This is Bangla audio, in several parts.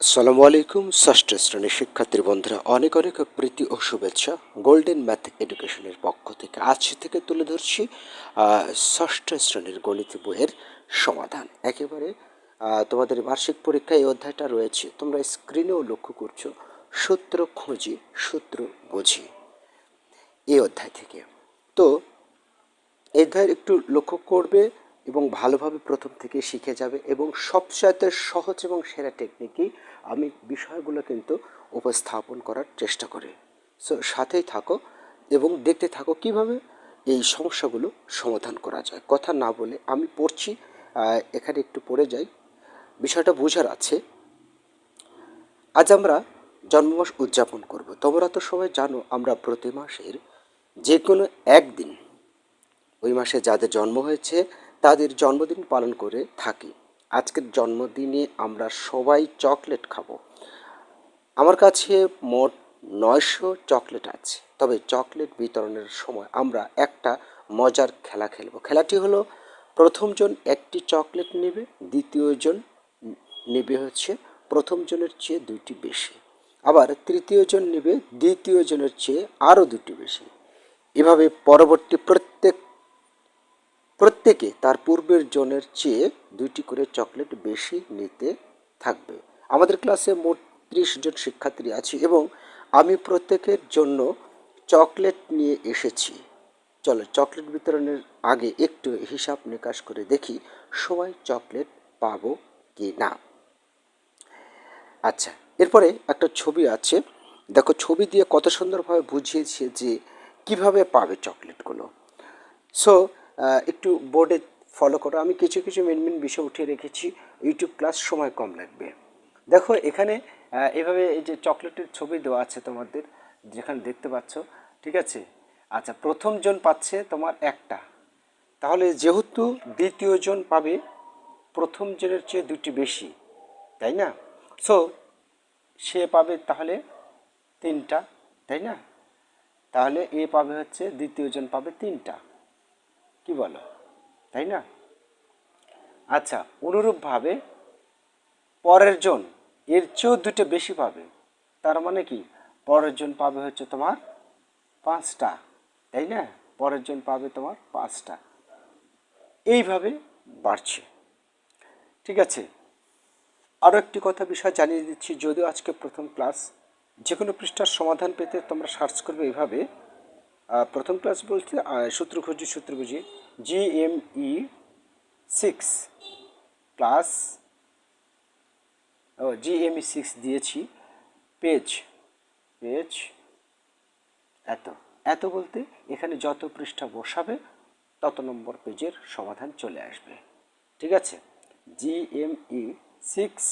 আসসালামু আলাইকুম, ষষ্ঠ শ্রেণির শিক্ষার্থী বন্ধুরা, অনেক অনেক প্রীতি ও শুভেচ্ছা। গোল্ডেন ম্যাথ এডুকেশনের পক্ষ থেকে আজ থেকে তুলে ধরছি ষষ্ঠ শ্রেণির গণিত বইয়ের সমাধান। একেবারে তোমাদের বার্ষিক পরীক্ষায় এই অধ্যায়টা রয়েছে, তোমরা স্ক্রিনেও লক্ষ্য করছ, সূত্র খুঁজি, সূত্র বুঝি, এই অধ্যায় থেকে। তো, এই অধ্যায়ের একটু লক্ষ্য করবে এবং ভালোভাবে প্রথম থেকে শিখে যাবে এবং সবচাইতে সহজ এবং সেরা টেকনিকই আমি বিষয়গুলো কিন্তু উপস্থাপন করার চেষ্টা করি। সো সাথেই থাকো এবং দেখতে থাকো কীভাবে এই সমস্যাগুলো সমাধান করা যায়। কথা না বলে আমি পড়ছি এখানে একটু পড়ে যাই। বিষয়টা বোঝার আছে। আজ আমরা জন্মমাস উদযাপন করব। তোমরা তো সবাই জানো আমরা প্রতি মাসের যে কোনো একদিন, ওই মাসে যাদের জন্ম হয়েছে তাদের জন্মদিন পালন করে থাকি। আজকের জন্মদিনে আমরা সবাই চকলেট খাব। আমার কাছে মোট নয়শো চকলেট আছে। তবে চকলেট বিতরণের সময় আমরা একটা মজার খেলা খেলব। খেলাটি হলো, প্রথমজন একটি চকলেট নেবে, দ্বিতীয়জন নেবে হচ্ছে, প্রথমজনের চেয়ে দুইটি বেশি। আবার তৃতীয়জন নেবে, দ্বিতীয়জনের চেয়ে আরও দুটি বেশি। এভাবে পরবর্তী প্রত্যেক প্রত্যেকে তার পূর্বের জনের চেয়ে দুইটি করে চকলেট বেশি নিতে থাকবে। আমাদের ক্লাসে মোট ত্রিশ জন শিক্ষার্থী আছে এবং আমি প্রত্যেকের জন্য চকলেট নিয়ে এসেছি। চলো চকলেট বিতরণের আগে একটু হিসাব নিকাশ করে দেখি সবাই চকলেট পাবো কি না আচ্ছা এরপরে একটা ছবি আছে। দেখো, ছবি দিয়ে কত সুন্দরভাবে বুঝিয়েছে যে কীভাবে পাবে চকলেটগুলো। সো একটু বোর্ডে ফলো করো। আমি কিছু কিছু মেন মেন বিষয় উঠিয়ে রেখেছি। ইউটিউব ক্লাস সময় কম লাগবে। দেখো, এখানে এভাবে এই যে চকলেটের ছবি দেওয়া আছে তোমাদের, যেখানে দেখতে পাচ্ছ, ঠিক আছে? আচ্ছা প্রথম জন পাচ্ছে তোমার একটা। তাহলে যেহেতু দ্বিতীয় জন পাবে, প্রথম জনের চেয়ে দুটি বেশি, তাই না? সো সে পাবে তাহলে তিনটা, তাই না? তাহলে এ পাবে হচ্ছে, দ্বিতীয় জন পাবে তিনটা। কি বলো? তাই না? আচ্ছা অনুরূপভাবে পরের জন, এর চেয়েও দুটো বেশি পাবে। তার মানে কি? পরের জন পাবে হচ্ছে তোমার পাঁচটা, তাই না? পরের জন পাবে তোমার পাঁচটা। এইভাবে বাড়ছে। ঠিক আছে? আরও একটি কথা বিষয় জানিয়ে দিচ্ছি, যদিও আজকে প্রথম ক্লাস যে কোনো পৃষ্ঠার সমাধান পেতে তোমরা সার্চ করবে এইভাবে। প্রথম ক্লাস বলতে সূত্র খুঁজি, সূত্র বুঝি। G M E six class ও জি এম ই সিক্স দিয়েছি। পেজ পেজ এত এত বলতে এখানে যত পৃষ্ঠা বসাবে, তত নম্বর পেজের সমাধান চলে আসবে। ঠিক আছে? G M E six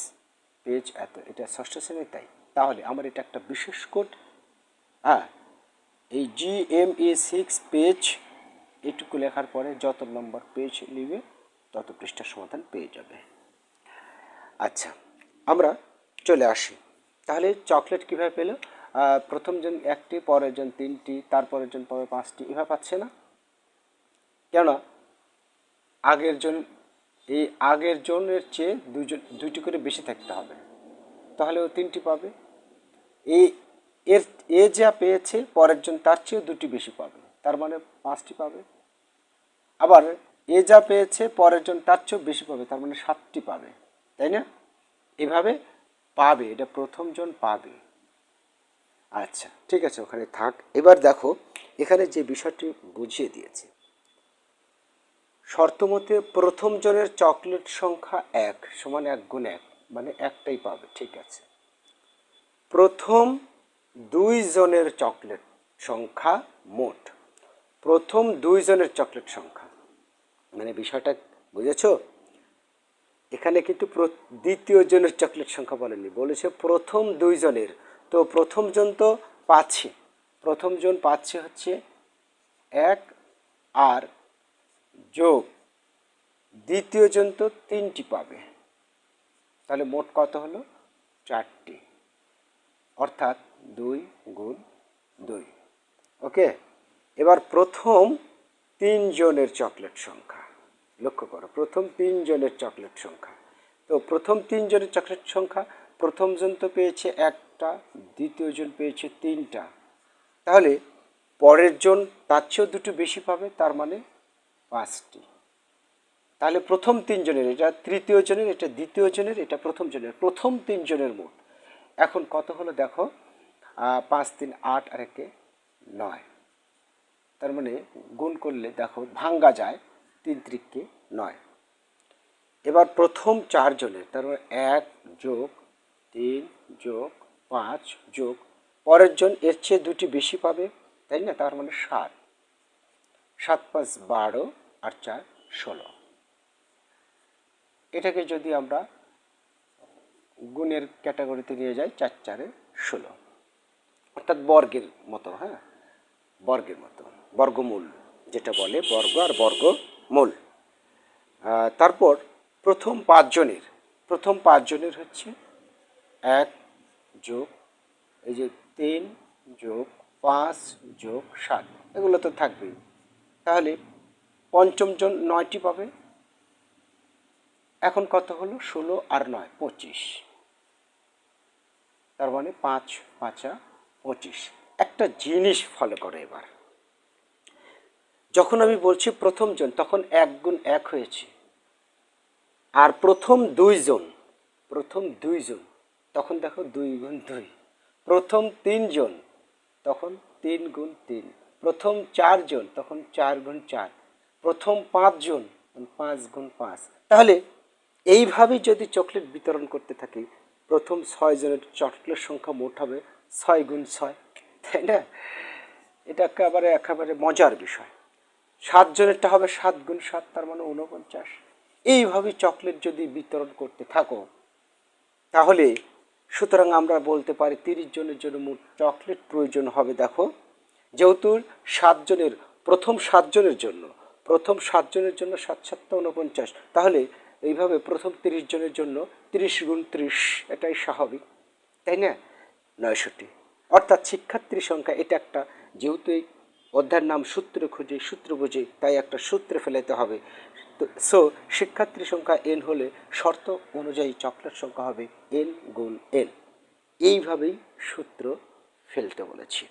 page এত, এটা ষষ্ঠ শ্রেণির, তাই। তাহলে আমার এটা একটা বিশেষ কোড হ্যাঁ এই G M A six page এটুকু লেখার পরে যত নম্বর পেজ নিবে তত পৃষ্ঠার সমাধান পেয়ে যাবে। আচ্ছা আমরা চলে আসি। তাহলে চকলেট কীভাবে পেল? প্রথম জন একটি, পরের জন তিনটি তারপরের জন পাবে পাঁচটি, এভাবে পাচ্ছে না? কেন আগের জন, এই আগের জনের চেয়ে দুজন, দুইটি করে বেশি থাকতে হবে। তাহলে ও তিনটি পাবে। এই এর, এ যা পেয়েছে, পরের জন তার চেয়েও দুটি বেশি পাবে। তার মানে পাঁচটি পাবে। আবার এ যা পেয়েছে, পরের জন তার চেয়েও বেশি পাবে, তার মানে সাতটি পাবে। তাই না? এভাবে পাবে, এটা প্রথম জন পাবে। আচ্ছা ঠিক আছে, ওখানে থাক। এবার দেখো, এখানে যে বিষয়টি বুঝিয়ে দিয়েছে। শর্তমতে প্রথম জনের চকলেট সংখ্যা এক সমান এক গুণ এক মানে একটাই পাবে, ঠিক আছে। প্রথম দুই জনের চকলেট সংখ্যা মোট। প্রথম দুই জনের চকলেট সংখ্যা। মানে বিষয়টা বুঝেছ? এখানে কিন্তু দ্বিতীয় জনের চকলেট সংখ্যা বলেনি বলেছে প্রথম দুইজনের। তো প্রথম জন তো পাচ্ছে প্রথম জন পাচ্ছে হচ্ছে এক আর যোগ। দ্বিতীয় জন তো তিনটি পাবে। তাহলে মোট কত হলো? চারটি। অর্থাৎ দুই গুণ দুই। ওকে, এবার প্রথম তিনজনের চকলেট সংখ্যা। লক্ষ্য করো, প্রথম তিনজনের চকলেট সংখ্যা। তো প্রথম তিনজনের চকলেট সংখ্যা, প্রথম জন তো পেয়েছে একটা, দ্বিতীয় জন পেয়েছে তিনটা। তাহলে পরের জন তার চেয়েও দুটো বেশি পাবে, তার মানে পাঁচটি। তাহলে প্রথম তিনজনের এটা তৃতীয় জনের, এটা দ্বিতীয় জনের, এটা প্রথম জনের, প্রথম তিনজনের মোট। এখন কত হলো দেখো? পাঁচ তিন আট আর একে নয়। তার মানে গুণ করলে দেখো ভাঙ্গা যায় তিন ত্রিককে নয়। এবার প্রথম চারজনের তার মানে এক যোগ তিন যোগ পাঁচ যোগ, পরের জন এর চেয়ে দুটি বেশি পাবে, তাই না? তার মানে সাত। সাত পাঁচ বারো আর চার ষোলো। এটাকে যদি আমরা গুণের ক্যাটাগরিতে নিয়ে যাই, চার চারে ষোলো। অর্থাৎ বর্গের মতো হ্যাঁ? বর্গের মতো। বর্গমূল যেটা বলে, বর্গ আর বর্গমূল। তারপর প্রথম পাঁচজনের প্রথম পাঁচজনের হচ্ছে এক যোগ, এই যে তিন যোগ পাঁচ যোগ সাত, এগুলো তো থাকবেই। তাহলে পঞ্চম জন নয়টি পাবে। এখন কত হলো? ষোলো আর নয়, পঁচিশ। তার মানে পাঁচ পাঁচা পঁচিশ। একটা জিনিস ফলো করো এবার। যখন আমি বলছি প্রথম জন, তখন এক গুণ এক হয়েছে। আর প্রথম দুইজন প্রথম দুইজন তখন দেখো দুই গুণ দুই। প্রথম তিনজন তখন তিন গুণ তিন। প্রথম চারজন তখন চার গুণ চার। প্রথম পাঁচজন পাঁচ গুণ পাঁচ। তাহলে এইভাবে যদি চকলেট বিতরণ করতে থাকি, প্রথম ছয় জনের চকলেট সংখ্যা মোট হবে ছয় গুণ ছয়, তাই না? এটা একেবারে একেবারে মজার বিষয়। সাতজনেরটা হবে সাত গুণ সাত, তার মানে ঊনপঞ্চাশ। এইভাবে চকলেট যদি বিতরণ করতে থাকো, তাহলে সুতরাং আমরা বলতে পারি তিরিশ জনের জন্য মোট চকলেট প্রয়োজন হবে, দেখো। যেহেতু সাতজনের, প্রথম সাতজনের জন্য, প্রথম সাতজনের জন্য সাত সাতটা উনপঞ্চাশ তাহলে এইভাবে প্রথম তিরিশ জনের জন্য তিরিশ গুণ ত্রিশ, এটাই স্বাভাবিক, তাই না? নয়শোটি অর্থাৎ শিক্ষার্থীর সংখ্যা, এটা একটা যেহেতু অধ্যায়ের নাম সূত্র খুঁজে, সূত্র বুঝে, তাই একটা সূত্রে ফেলাতে হবে। তো সো শিক্ষার্থীর সংখ্যা এন হলে শর্ত অনুযায়ী চকলেট সংখ্যা হবে এন গুণ এন এইভাবেই সূত্র ফেলতে বলেছি।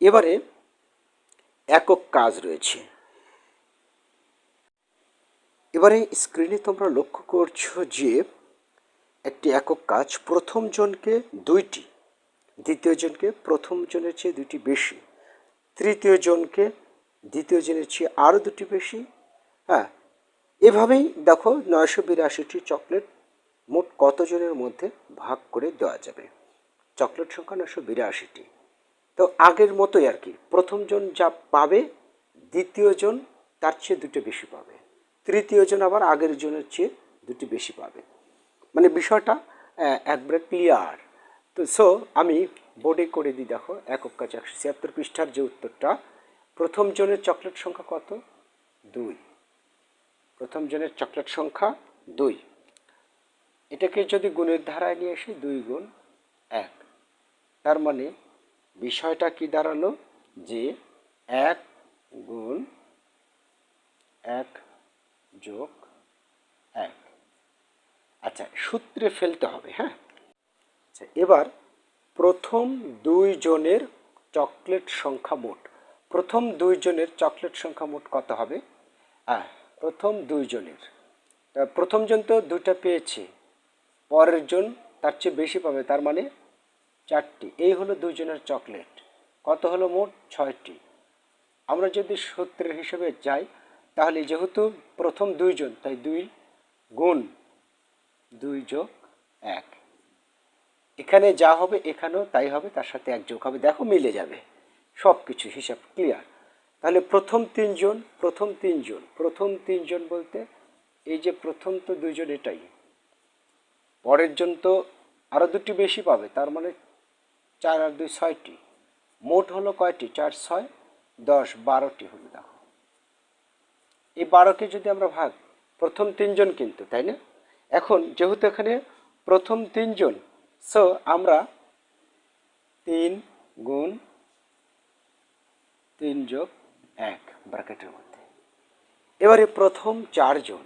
এবারে একক কাজ রয়েছে। এবারে স্ক্রিনে তোমরা লক্ষ্য করছ যে একটি একক কাজ, প্রথম জনকে দুইটি দ্বিতীয় জনকে প্রথম জনের চেয়ে দুটি বেশি। তৃতীয় জনকে দ্বিতীয় জনের চেয়ে আরও দুটি বেশি। হ্যাঁ এভাবেই দেখো নয়শো বিরাশিটি চকলেট মোট কতজনের মধ্যে ভাগ করে দেওয়া যাবে? চকলেট সংখ্যা নয়শো বিরাশিটি। তো আগের মতোই আর কি, প্রথম জন যা পাবে, দ্বিতীয় জন তার চেয়ে দুটো বেশি পাবে। তৃতীয় জন আবার আগের জনের চেয়ে দুটি বেশি পাবে। মানে বিষয়টা একবারে ক্লিয়ার তো সো আমি বোর্ডে করে দিই, দেখো, একক কাজ একশো ছিয়াত্তর পৃষ্ঠার যে উত্তরটা, প্রথম জনের চকলেট সংখ্যা কত? দুই। প্রথম জনের চকলেট সংখ্যা দুই। এটাকে যদি গুণের ধারায় নিয়ে আসি, দুই গুণ এক। তার মানে বিষয়টা কি দাঁড়াল? যে এক গুণ এক যোগ এক। আচ্ছা সূত্রে ফেলতে হবে হ্যাঁ? আচ্ছা এবার প্রথম দুই জনের চকলেট সংখ্যা মোট। প্রথম দুই জনের চকলেট সংখ্যা মোট কত হবে? হ্যাঁ প্রথম দুই জনের। প্রথম জন তো দুটা পেয়েছে, পরের জন তার চেয়ে বেশি পাবে, তার মানে চারটি। এই হলো দুইজনের চকলেট। কত হলো মোট? ছয়টি। আমরা যদি সূত্রের হিসেবে যাই, তাহলে যেহেতু প্রথম দুইজন তাই দুই গুণ দুই যোগ এক। এখানে যা হবে এখানেও তাই হবে, তার সাথে এক যোগ হবে। দেখো, মিলে যাবে। সব কিছু হিসাব ক্লিয়ার তাহলে প্রথম তিনজন প্রথম তিনজন প্রথম তিনজন বলতে এই যে প্রথম তো দুইজন এটাই। পরের জন তো আরও দুটি বেশি পাবে, তার মানে চার আর দুই ছয়টি। মোট হলো কয়টি? চার, ছয়, দশ, বারোটি হলো, দেখো। এই বারোকে যদি আমরা ভাগ, প্রথম তিনজন কিন্তু, তাই না? এখন যেহেতু এখানে প্রথম তিনজন সো আমরা তিন গুণ তিন যোগ এক, ব্র্যাকেটের মধ্যে। এবারে প্রথম চারজন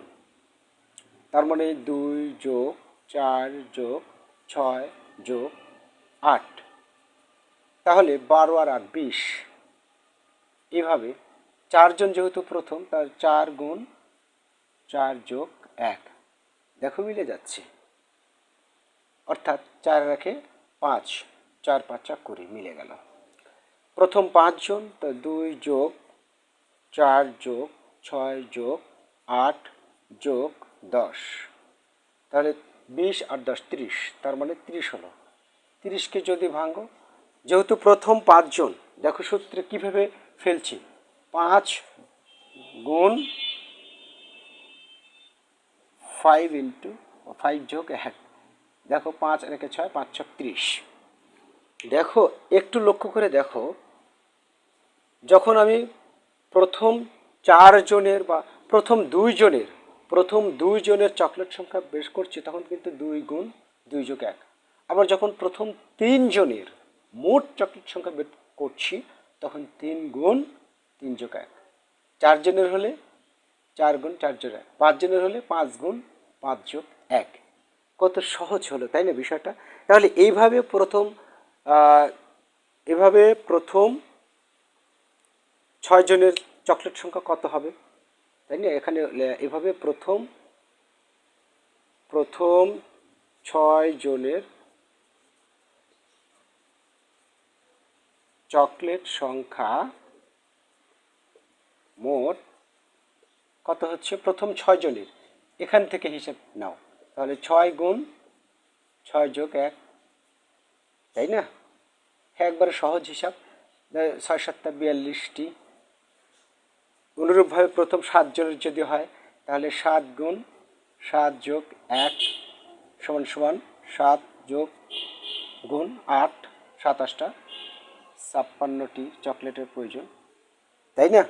তার মানে দুই যোগ চার যোগ ছয় যোগ আট। তাহলে বারো আর আট বিশ। এভাবে চারজন যেহেতু প্রথম, তার চার গুণ চার যোগ এক। দেখো মিলে যাচ্ছে। অর্থাৎ চার রাখে পাঁচ, চার পাঁচা কুড়ি মিলে গেল। প্রথম পাঁচজন তো দুই যোগ, চার যোগ, ছয় যোগ, আট যোগ দশ। তাহলে বিশ আর দশ তিরিশ, তার মানে তিরিশ হলো। তিরিশকে যদি ভাঙো, যেহেতু প্রথম পাঁচজন দেখো সূত্রে কীভাবে ফেলছি? পাঁচ গুণ ফাইভ ইন্টু ফাইভ যোগ এক। দেখো পাঁচ রেখে ছয়, পাঁচ ছক ত্রিশ। দেখো, একটু লক্ষ্য করে দেখো, যখন আমি প্রথম চারজনের বা প্রথম দুইজনের প্রথম দুইজনের চকলেট সংখ্যা বের করছি, তখন কিন্তু দুই গুণ দুই যোগ এক। আবার যখন প্রথম তিনজনের মোট চকলেট সংখ্যা বের করছি, তখন তিন গুণ তিন যোগ এক। চারজনের হলে চার গুণ চার যোগ এক। পাঁচজনের হলে পাঁচ গুণ পাঁচ যোগ এক। কত সহজ হলো, তাই না বিষয়টা? তাহলে এইভাবে প্রথম এভাবে প্রথম ছয় জনের চকলেট সংখ্যা কত হবে? তাই না? এখানে এভাবে প্রথম প্রথম ছয় জনের চকলেট সংখ্যা মোট কত হচ্ছে? প্রথম ছয় জনের। এখান থেকে হিসেব নাও। তাহলে ছয় গুণ ছয় যোগ এক, তাই না? হ্যাঁ একবারে সহজ হিসাব। ছয় সাতটা বিয়াল্লিশটি। অনুরূপভাবে প্রথম সাতজনের যদি হয়, তাহলে সাত গুণ সাত যোগ এক সমান সমান সাত যোগ গুণ আট, সাতাশটা, ছাপ্পান্নটি চকলেটের প্রয়োজন। তাই না?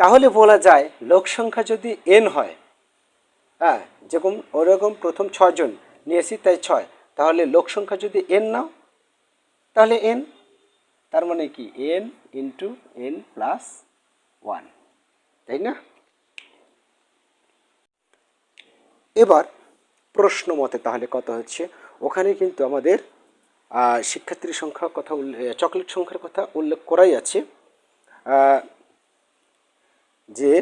তাহলে বলা যায়, লোক সংখ্যা যদি এন হয় হ্যাঁ যেরকম ওরকম প্রথম ছয়জন নিয়েছি, তাই ছয়। তাহলে লোক সংখ্যা যদি এন নাও, তাহলে এন তার মানে কি? N into N plus one তাই না? এবার প্রশ্ন মতে তাহলে কত হচ্ছে? ওখানে কিন্তু আমাদের শিক্ষার্থীর সংখ্যা কথা চকলেট সংখ্যার কথা উল্লেখ করাই আছে যে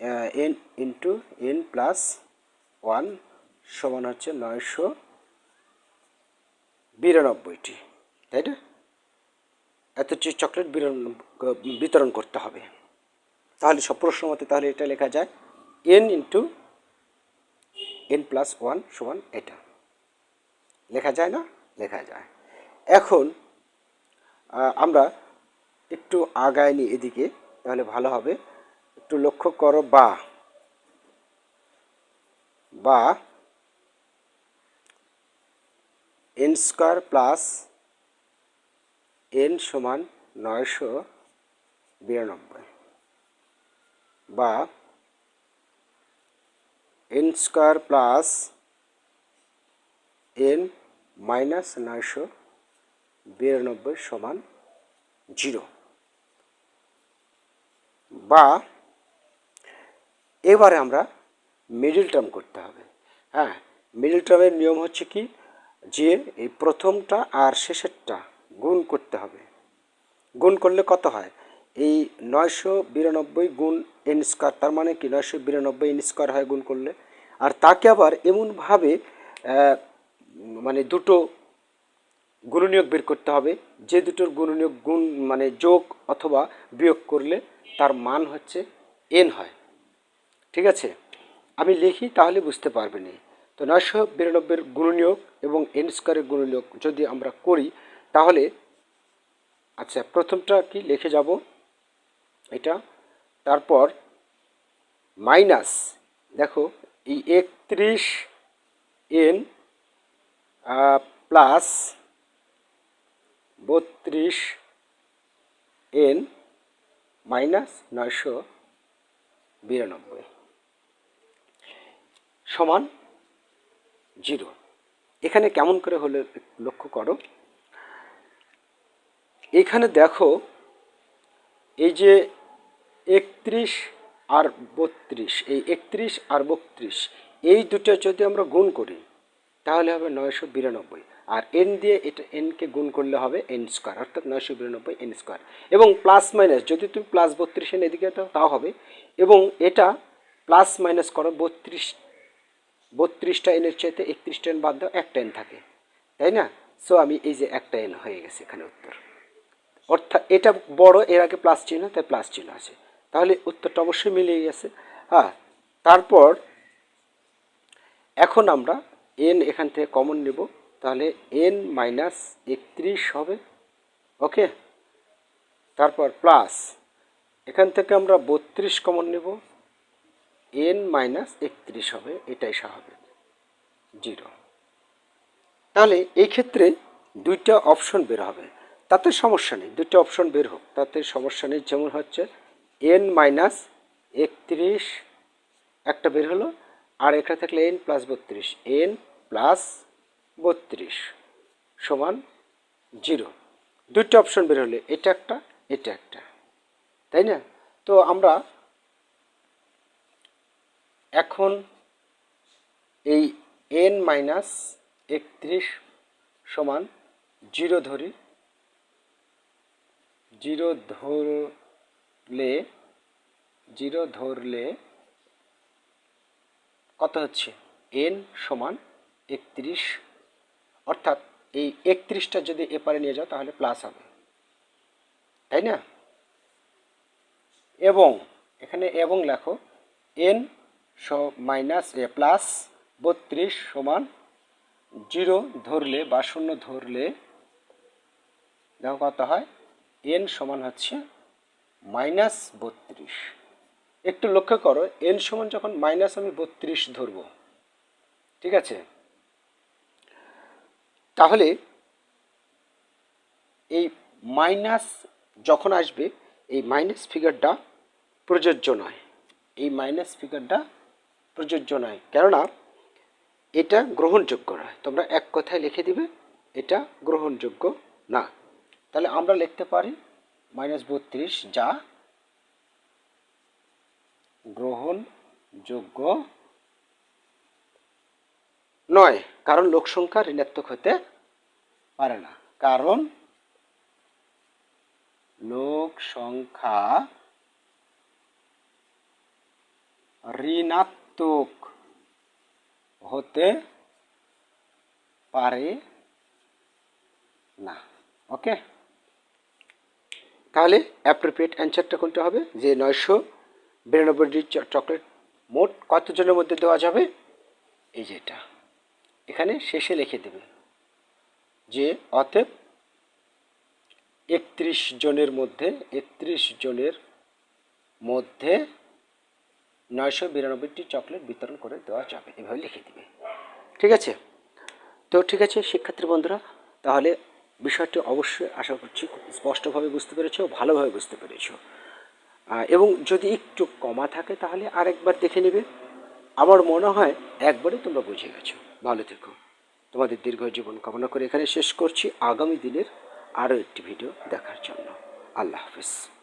N into N plus one সমান হচ্ছে নয়শো বিরানব্বইটি, তাই না? এতটি চকলেট বিতরণ করতে হবে। তাহলে সব প্রশ্ন মতে তাহলে এটা লেখা যায় N into N plus one সমান এটা। লেখা যায় না? লেখা যায়। এখন আমরা একটু আগায় নিই এদিকে, তাহলে ভালো হবে। একটু লক্ষ্য করো, বা। বা এন স্কোয়ার প্লাস এন সমান নয়শো বিরানব্বই। বা N square plus N minus নয়শো বিরানব্বই সমান জিরো। বা এবারে আমরা মিডিল টার্ম করতে হবে। হ্যাঁ মিডিল টার্মের নিয়ম হচ্ছে কি? যে এই প্রথমটা আর শেষেরটা গুণ করতে হবে। গুণ করলে কত হয়? এই নয়শো বিরানব্বই গুণ এন স্কোয়ার তার মানে কি? নয়শো বিরানব্বই এন স্কোয়ার হয় গুণ করলে। আর তাকে আবার এমনভাবে মানে দুটো গুণনীয়ক বের করতে হবে। যে দুটোর গুণনীয়ক গুণ মানে যোগ অথবা বিয়োগ করলে তার মান হচ্ছে এন হয়। ঠিক আছে? আমি লিখি, তাহলে বুঝতে পারবেন তো নয়শো বিরানব্বইয়ের গুণনীয়ক এবং এন স্কোয়ারের গুণনীয়ক যদি আমরা করি, তাহলে আচ্ছা প্রথমটা কি লিখে যাব? এটা। তারপর মাইনাস, দেখো, এই একত্রিশ এন প্লাস বত্রিশ এন মাইনাস নয়শো বিরানব্বই। সমান জিরো। এখানে কেমন করে হলে লক্ষ্য করো? এখানে দেখো, এই যে একত্রিশ আর বত্রিশ, এই একত্রিশ আর বত্রিশ, এই দুটো যদি আমরা গুণ করি, তাহলে হবে নয়শো বিরানব্বই। আর এন দিয়ে এটা এনকে গুণ করলে হবে এন স্কোয়ার অর্থাৎ নয়শো বিরানব্বই এন স্কোয়ার এবং প্লাস মাইনাস যদি তুমি প্লাস বত্রিশ এন এদিকে তাও হবে। এবং এটা প্লাস মাইনাস করো বত্রিশ বত্রিশটা এনের চাইতে একত্রিশটা এন বাদ দাও, একটা এন থাকে। তাই না? সো আমি এই যে একটা এন হয়ে গেছে এখানে উত্তর। অর্থাৎ এটা বড়, এর আগে প্লাস চিহ্ন, তাই প্লাস চিহ্ন আছে। তাহলে উত্তরটা অবশ্যই মিলিয়ে গেছে। হ্যাঁ তারপর এখন আমরা এন এখান থেকে কমন নেব। তাহলে এন মাইনাস একত্রিশ হবে। ওকে? তারপর প্লাস। এখান থেকে আমরা বত্রিশ কমন নেব। এন মাইনাস একত্রিশ হবে, এটাই স্বাভাবিক, জিরো। তাহলে এই ক্ষেত্রে দুইটা অপশন বের হবে। তাতে সমস্যা নেই, দুইটা অপশন বের হোক। তাতে সমস্যা নেই, যেমন হচ্ছে এন মাইনাস একত্রিশ একটা বের হলো, আর এখানে থাকলে এন প্লাস বত্রিশ, এন প্লাস বত্রিশ সমান জিরো। দুইটা অপশন বের হলে এটা একটা এটা একটা, তাই না? তো আমরা এখন এই এন মাইনাস একত্রিশ সমান জিরো ধরি, জিরো ধরলে জিরো ধরলে কত হচ্ছে? এন সমান একত্রিশ। অর্থাৎ এই একত্রিশটা যদি এপারে নিয়ে যাও তাহলে প্লাস হবে। তাই না? এবং এখানে এবং লেখো এন মাইনাস এ প্লাস বত্রিশ সমান জিরো ধরলে বা শূন্য ধরলে, দেখো কত হয়? এন সমান হচ্ছে মাইনাস বত্রিশ। একটু লক্ষ্য করো, এন সমান যখন মাইনাস আমি বত্রিশ ধরবো, ঠিক আছে? তাহলে এই মাইনাস যখন আসবে, এই মাইনাস ফিগারটা প্রযোজ্য নয়। এই মাইনাস ফিগারটা প্রযোজ্য নয় কেননা, এটা গ্রহণযোগ্য নয়। তোমরা এক কথায় লিখে দিবে, এটা গ্রহণযোগ্য না। তাহলে আমরা লিখতে পারি মাইনাস বত্রিশ যা গ্রহণযোগ্য নয়। কারণ লোক সংখ্যা ঋণাত্মক হতে পারে না। কারণ লোক সংখ্যা ঋণাত্মক হতে পারে না। ওকে? তাহলে অ্যাপ্রোপ্রিয়েট অ্যান্সারটা কোনটা হবে? যে নয়শো বিরানব্বইটি চকলেট মোট কতজনের মধ্যে দেওয়া যাবে? এই যেটা এখানে শেষে লিখে দেবে যে অতএব একত্রিশ জনের মধ্যে, একত্রিশ জনের মধ্যে নয়শো বিরানব্বইটি চকলেট বিতরণ করে দেওয়া যাবে। এভাবে লিখে দিবে। ঠিক আছে? তো ঠিক আছে, শিক্ষার্থী বন্ধুরা, তাহলে বিষয়টি অবশ্যই আশা করছি স্পষ্টভাবে বুঝতে পেরেছ, ভালোভাবে বুঝতে পেরেছ। এবং যদি একটু কমা থাকে তাহলে আরেকবার দেখে নেবে। আমার মনে হয় একবারে তোমরা বুঝে গেছো। ভালো থেকো। তোমাদের দীর্ঘ জীবন কামনা করে এখানে শেষ করছি। আগামী দিনের আরও একটি ভিডিও দেখার জন্য। আল্লাহ হাফিজ।